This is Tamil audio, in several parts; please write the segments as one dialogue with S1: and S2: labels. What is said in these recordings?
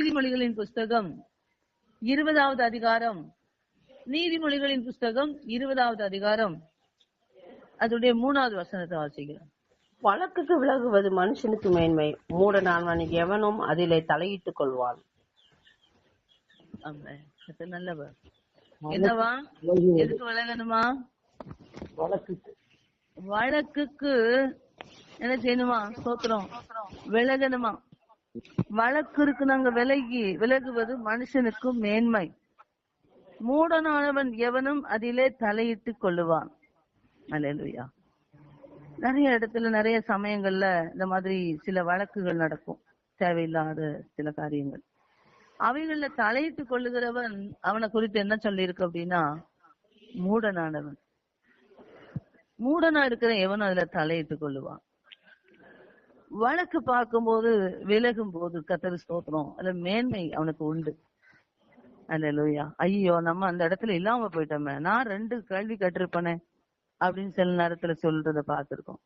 S1: நீதிமொழிகளின் புஸ்தகம் இருபதாவது அதிகாரம். நீதிமொழிகளின் புஸ்தகம் இருபதாவது அதிகாரம். அதனுடைய மூணாவது வசனத்தை வாசிக்கிறேன்
S2: வழக்குக்கு விலகுவது மனுஷனுக்கு மேன்மை. மூட நான்வன் எவனும் அதிலே தலையிட்டுக் கொள்வான்.
S1: நல்லவர். என்னவா? எதுக்கு விலகணுமா?
S3: வழக்குக்கு.
S1: வழக்குக்கு என்ன செய்யணுமா? சோத்திரம். விலகணுமா? வழக்கு நாங்க விலகி விலகுவது மனுஷனுக்கு மேன்மை. மூடனானவன் எவனும் அதிலே தலையிட்டு கொள்ளுவான். அலையலுயா நிறைய இடத்துல நிறைய சமயங்கள்ல இந்த மாதிரி சில வழக்குகள் நடக்கும். தேவையில்லாத சில காரியங்கள். அவைகள்ல தலையிட்டு கொள்ளுகிறவன் அவனை குறித்து என்ன சொல்லியிருக்கு அப்படின்னா மூடனானவன். மூடனா இருக்கிற எவனும் அதுல தலையிட்டு கொள்ளுவான். வழக்கு பார்க்கும்போது விலகும் போது கத்தரி ஸ்தோத்திரம். அதுல மேன்மை அவனுக்கு உண்டு. அல்லேலூயா ஐயோ நம்ம அந்த இடத்துல இல்லாம போயிட்டோமே. நான் ரெண்டு கல்வி கேட்டிருப்பேனே அப்படின்னு சில நேரத்துல சொல்றத பாத்துருக்கோம்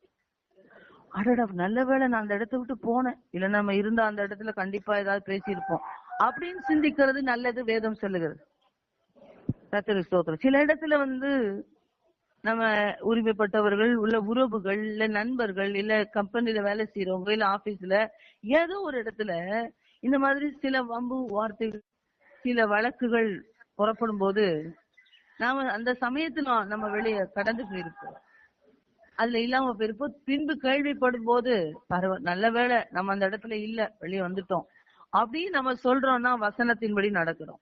S1: அடடா நல்ல வேலை நான் அந்த இடத்த விட்டு போனேன். இல்ல நம்ம இருந்தா அந்த இடத்துல கண்டிப்பா ஏதாவது பேசியிருப்போம். அப்படின்னு சிந்திக்கிறது நல்லது வேதம் சொல்லுகிறது. கத்தரி ஸ்தோத்திரம். சில இடத்துல வந்து நம்ம உரிமைப்பட்டவர்கள் உள்ள உறவுகள் இல்ல நண்பர்கள் இல்ல கம்பெனில வேலை செய்யறவங்க இல்ல ஆபீஸ்ல ஏதோ ஒரு இடத்துல இந்த மாதிரி சில வம்பு வார்த்தைகள் சில வழக்குகள் புறப்படும் போது நாம அந்த சமயத்துல நம்ம வெளியே கடந்து போயிருப்போம். அதுல இல்லாம போயிருப்போம். பின்பு கேள்விப்படும் போது பரவாயில்ல நல்ல வேளை நம்ம அந்த இடத்துல இல்ல வெளியே வந்துட்டோம். அப்படின்னு நம்ம சொல்றோம்னா வசனத்தின்படி நடக்கிறோம்.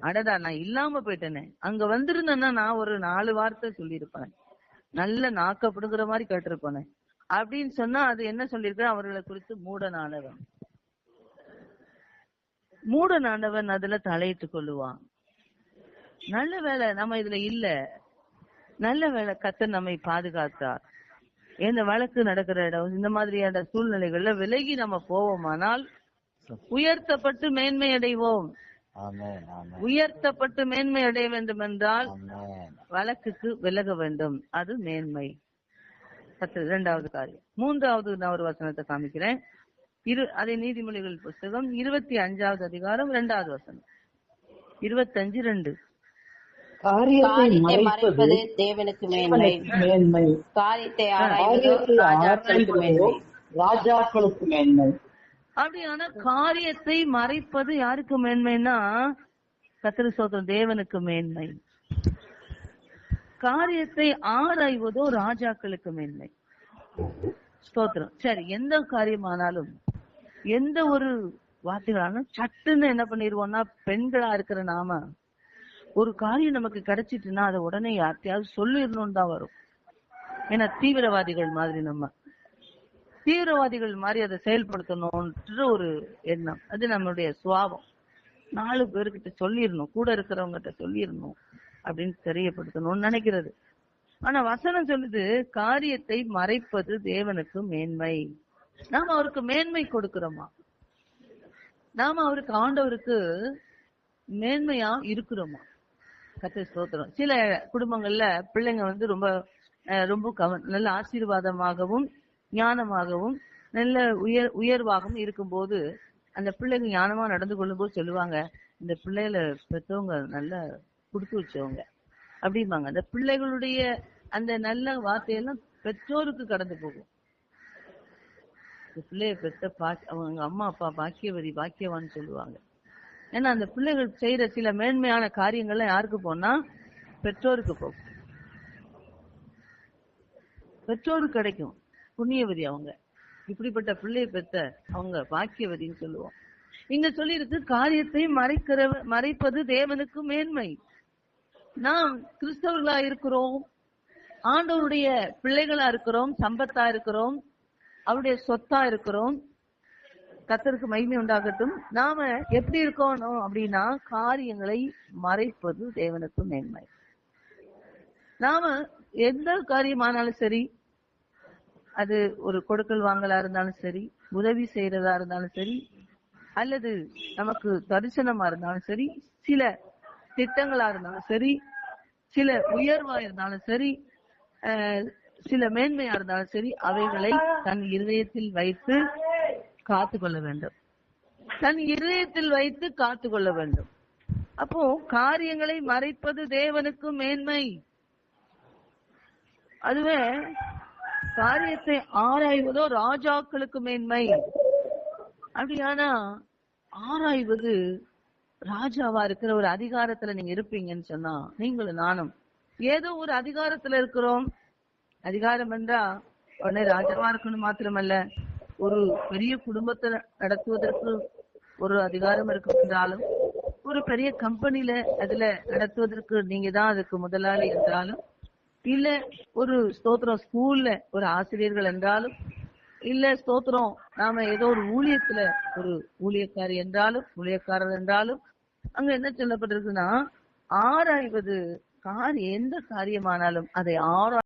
S1: அடடா நான் இல்லாம போயிட்டேனே. அங்க வந்திருந்தேன்னா நான் ஒரு நாலு வார்த்தை சொல்லியிருப்பேன். நல்ல நாக்கப்படுகிற மாதிரி கேட்டிருப்பேனே. அப்படின்னு சொன்னா அது என்ன சொல்லியிருக்க அவர்களை குறித்து மூடனானவன். மூடனானவன் அதுல தலையிட்டு கொள்ளுவான். நல்ல வேலை நம்ம இதுல இல்ல. நல்ல வேலை கத்தர் நம்மை பாதுகாத்தார். இந்த வழக்கு நடக்கிற இடம் இந்த மாதிரியான சூழ்நிலைகள்ல விலகி நம்ம போவோமானால் உயர்த்தப்பட்டு மேன்மை அடைவோம் உயர்த்தப்பட்டு மேன்மை அடைய வேண்டும் என்றால் வழக்குக்கு விலக வேண்டும். அது மேன்மை. பத்து இரண்டாவது காரியம். மூன்றாவது நான் ஒரு வசனத்தை காமிக்கிறேன். இரு அதே நீதிமொழிகள் புஸ்தகம் இருபத்தி அஞ்சாவது அதிகாரம் இரண்டாவது வசனம். இருபத்தஞ்சு ரெண்டு.
S3: காரியத்தை
S2: காரியத்தை
S3: மறைப்பது
S2: தேவனுக்கு மேன்மை.
S3: மேன்மை.
S2: காரியத்தை ராஜாக்களுக்கு மேன்மை.
S1: அப்படியான காரியத்தை மறைப்பது யாருக்கு மேன்மைன்னா கத்திர சோதரம் தேவனுக்கு மேன்மை. காரியத்தை ஆராய்வதோ ராஜாக்களுக்கு மேன்மை. ஸ்தோத்திரம். சரி எந்த காரியமானாலும் எந்த ஒரு வார்த்தைகளாலும் சட்டுன்னு என்ன பண்ணிடுவோம்னா பெண்களா இருக்கிற நாம ஒரு காரியம் நமக்கு கிடைச்சிட்டுன்னா அதை உடனே யார்கிட்டயாவது சொல்லிடணும்னு தான் வரும். ஏன்னா தீவிரவாதிகள் மாதிரி நம்ம. தீவிரவாதிகள் மாதிரி அதை செயல்படுத்தணும்ன்ற ஒரு எண்ணம். அது நம்மளுடைய சுவாபம் நாலு பேர்கிட்ட சொல்லிடணும். கூட இருக்கிறவங்ககிட்ட சொல்லிடணும் அப்படின்னு தெரியப்படுத்தணும்னு நினைக்கிறது. ஆனா வசனம் சொல்லுது காரியத்தை மறைப்பது தேவனுக்கு மேன்மை. நாம அவருக்கு மேன்மை கொடுக்கிறோமா? நாம அவருக்கு ஆண்டவருக்கு மேன்மையா இருக்கிறோமா? கத்தை ஸ்தோத்திரம். சில குடும்பங்கள்ல பிள்ளைங்க வந்து ரொம்ப ரொம்ப கவ- நல்ல ஆசீர்வாதமாகவும் ஞானமாகவும் நல்ல உயர் உயர்வாகவும் இருக்கும்போது அந்த பிள்ளைங்க ஞானமா நடந்து கொள்ளும்போது சொல்லுவாங்க இந்த பிள்ளைகளை பெற்றவங்க நல்லா கொடுத்து வச்சவங்க அப்படிம்பாங்க. அந்த பிள்ளைகளுடைய அந்த நல்ல வார்த்தையெல்லாம் பெற்றோருக்கு கடந்து போகும். இந்த பிள்ளைய பெற்ற பா அவங்க அம்மா அப்பா பாக்கியவரி பாக்கியவான்னு சொல்லுவாங்க. ஏன்னா அந்த பிள்ளைகள் செய்யற சில மேன்மையான காரியங்கள்லாம் யாருக்கு போனா பெற்றோருக்கு போகும். பெற்றோருக்கு கிடைக்கும். புண்ணியவதி அவங்க. இப்படிப்பட்ட பிள்ளையை பெற்ற அவங்க பாக்கியவதின்னு சொல்லுவோம். இங்க சொல்லியிருக்கு காரியத்தை மறைக்கிற மறைப்பது தேவனுக்கு மேன்மை. நாம் கிறிஸ்தவர்களா இருக்கிறோம் ஆண்டவருடைய பிள்ளைகளா இருக்கிறோம் சம்பத்தா இருக்கிறோம் அவருடைய சொத்தா இருக்கிறோம் கத்தருக்கு மகிமை உண்டாகட்டும். நாம எப்படி இருக்கணும் அப்படின்னா காரியங்களை மறைப்பது தேவனுக்கு மேன்மை. நாம எந்த காரியமானாலும் சரி அது ஒரு கொடுக்கல் வாங்கலா இருந்தாலும் சரி உதவி செய்யறதா இருந்தாலும் சரி அல்லது நமக்கு தரிசனமா இருந்தாலும் சரி சில திட்டங்களா இருந்தாலும் சரி சில உயர்வா இருந்தாலும் சரி அஹ், சில மேன்மையா இருந்தாலும் சரி அவைகளை தன் இருதயத்தில் வைத்து காத்து கொள்ள வேண்டும். தன் இருதயத்தில் வைத்து காத்து கொள்ள வேண்டும். அப்போ காரியங்களை மறைப்பது தேவனுக்கு மேன்மை. அதுவே காரியத்தை ஆராய்வதோ ராஜாக்களுக்கு மேன்மை. அப்படியானா ஆராய்வது ராஜாவா இருக்கிற ஒரு அதிகாரத்துல நீங்க இருப்பீங்கன்னு சொன்னா நீங்களும் நானும். ஏதோ ஒரு அதிகாரத்துல இருக்கிறோம். அதிகாரம் என்றா உடனே ராஜாவா இருக்கணும் மாத்திரமல்ல. ஒரு பெரிய குடும்பத்தை நடத்துவதற்கு ஒரு அதிகாரம் இருக்கும் என்றாலும் ஒரு பெரிய கம்பெனில அதுல நடத்துவதற்கு நீங்க தான் அதுக்கு முதலாளி என்றாலும் இல்ல ஒரு ஸ்தோத்திரம் ஸ்கூல்ல ஒரு ஆசிரியர்கள் என்றாலும் இல்ல ஸ்தோத்திரம் நாம ஏதோ ஒரு ஊழியத்துல ஒரு ஊழியக்காரி என்றாலும் ஊழியக்காரர் என்றாலும் அங்க என்ன சொல்லப்பட்டிருக்குன்னா ஆராய்வது காரியம் எந்த காரியமானாலும் அதை ஆரா